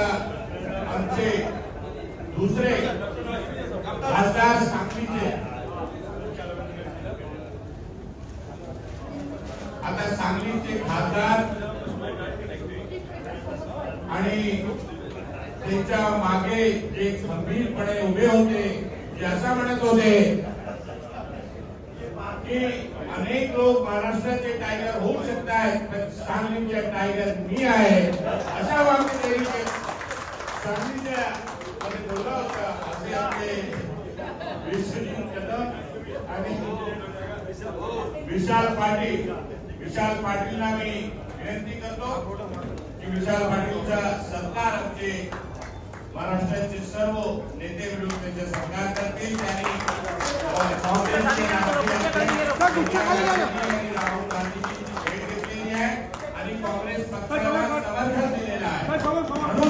आता आमचे दुसरे खासदार सांगलीचे? आता सांगलीचे खासदार आणि त्यांच्या मागे जे खंबीरपणे उभे होते ते असं म्हणत होते की अनेक लोक महाराष्ट्राचे टायगर होऊ शकतात पण सांगलीचे टायगर मी आहे अशा वागणे सान्निध्या मध्ये बोलला होता असे आपले विश्वजीत कदम आणि विशाल पाटील विशाल पाटीलना मी विनंती करतो की विशाल पाटीलचा सरकार आमचे महाराष्ट्राचे सर्व नेते मिळून त्यांचे सरकार करतील आणि राहुल गांधीची भेट घेतलेली आहे आणि काँग्रेस पक्षाला समर्थन दिलेलं आहे